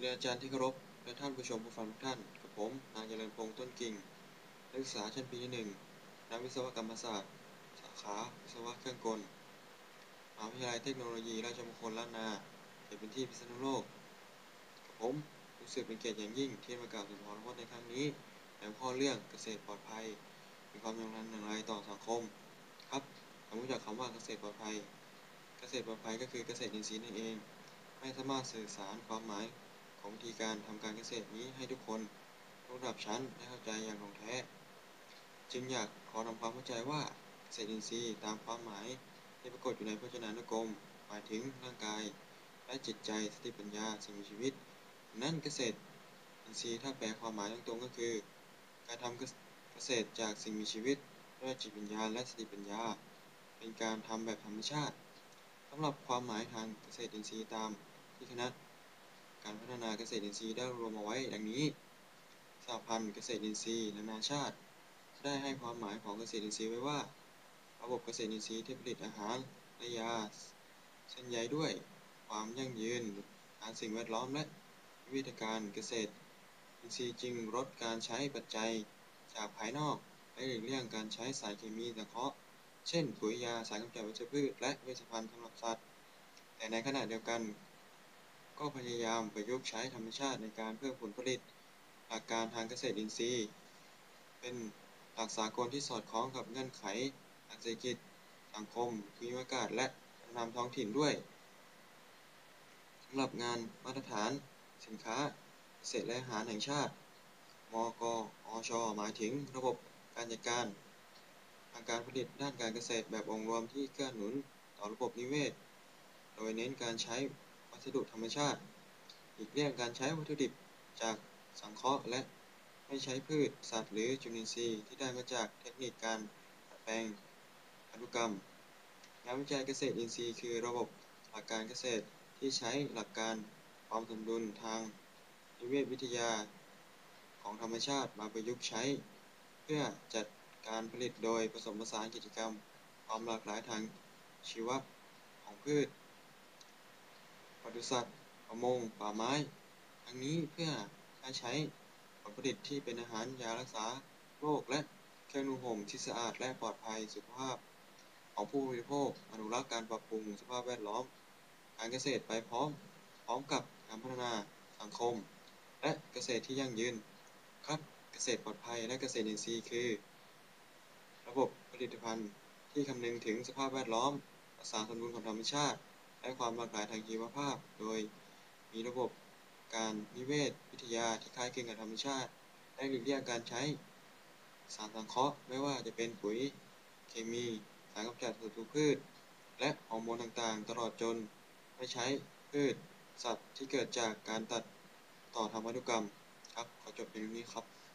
เรียนอาจารย์ที่เคารพและท่านผู้ชมผู้ฟังทุกท่าน กับผมนายเจริญพงษ์ต้นกิ่งนักศึกษาชั้นปีที่หนึ่งนักวิศวกรรมศาสตร์ สาขาวิศวะเครื่องกลมหาวิทยาลัยเทคโนโลยีราชมงคลล้านนาเขตพื้นที่พิษณุโลกกับผมรู้สึกเป็นเกียรติอย่างยิ่งที่มากล่าวสุนทรพจน์ในครั้งนี้ในหัวข้อเรื่องเกษตรปลอดภัยมีความสำคัญอย่างไรต่อสังคม ครับผมรู้จักคำว่าเกษตรปลอดภัย เกษตรปลอดภัยก็คือเกษตรอินทรีย์นั่นเอง ไม่สามารถสื่อสารความหมาย ของวิธีการทำการเกษตรนี้ให้ทุกคนทุกระดับชั้นได้เข้าใจอย่างถ่องแท้ จึงอยากขอทำความเข้าใจว่าเกษตรอินทรีย์ตามความหมายที่ปรากฏอยู่ในพจนานุกรมหมายถึงร่างกาย และจิตใจสติปัญญาสิ่งมีชีวิต นั่นเกษตรอินทรีย์ถ้าแปลความหมายตรงๆก็คือ การทำเกษตรจากสิ่งมีชีวิตด้วยจิตวิญญาและสติปัญญา เป็นการทำแบบธรรมชาติสำหรับความหมายทางเกษตรอินทรีย์ตามที่คณะ การพัฒนาเกษตรอินทรีย์ได้รวมเอาไว้ดังนี้สหพันธ์เกษตรอินทรีย์นานาชาติ ได้ให้ความหมายของเกษตรอินทรีย์ไว้ว่า ระบบเกษตรอินทรีย์ที่ผลิตอาหารและยาเส้นใยด้วย ความยั่งยืนทางสิ่งแวดล้อมและวิธีการเกษตรอินทรีย์จึงลดการใช้ปัจจัยจากภายนอกและหลีกเลี่ยงการใช้สารเคมีสังเคราะห์ เช่นปุ๋ยยาสารกำจัดวัชพืชและเวชภัณฑ์สำหรับสัตว์ แต่ในขณะเดียวกัน ก็พยายามประยุกต์ใช้ธรรมชาติในการเพิ่มผลผลิต หลักการทางเกษตรอินทรีย์ เป็นหลักสากลที่สอดคล้องกับเงื่อนไขทางเศรษฐกิจ สังคมภูมิอากาศ และวัฒนธรรมท้องถิ่นด้วยสำหรับงานมาตรฐาน สินค้าเกษตรและอาหารแห่งชาติ มกอช หมายถึงระบบการจัดการทางการผลิตด้านการเกษตรแบบองค์รวมที่เกื้อหนุนต่อระบบนิเวศ โดยเน้นการใช้ วัสดุธรรมชาติหลีกเลี่ยงการใช้วัตถุดิบจากสังเคราะห์และไม่ใช้พืช สัตว์หรือจุลินทรีย์ที่ได้มาจากเทคนิคการดัดแปลงพันธุกรรม งานวิจัยเกษตรอินทรีย์ คือระบบหลักการเกษตรที่ใช้หลักการความสมดุลทางนิเวศวิทยาของธรรมชาติมาประยุกต์ใช้ เพื่อจัดการผลิตโดยผสมผสานกิจกรรม ความหลากหลายทางชีวะของพืช ปศุสัตว์ประมง ป่าไม้ ทั้งนี้เพื่อให้ใช้ผลผลิตที่เป็นอาหารยารักษาโรคและเครื่องนุ่งห่มที่สะอาดและปลอดภัยสุขภาพ ของผู้บริโภคอนุรักษ์การปรับปรุงสภาพแวดล้อม การเกษตรไปพร้อม พร้อมกับการพัฒนาสังคม และเกษตรที่ยั่งยืน ครับเกษตรปลอดภัยและเกษตรอินทรีย์คือ ระบบผลิตภัณฑ์ที่คำนึงถึงสภาพแวดล้อมรักษาสมดุลของธรรมชาติ และความหลากหลายทางชีวภาพ โดยมีระบบการนิเวศวิทยาที่คล้ายคลึงกับธรรมชาติ และหลีกเลี่ยงการใช้สารสังเคราะห์ไม่ว่าจะเป็นปุ๋ยเคมี สารกำจัดศัตรูพืช และฮอร์โมนต่างๆ ตลอดจนไม่ใช้พืชสัตว์ที่เกิดจากการตัดต่อทางพันธุกรรมครับขอจบเพียงเท่านี้ครับ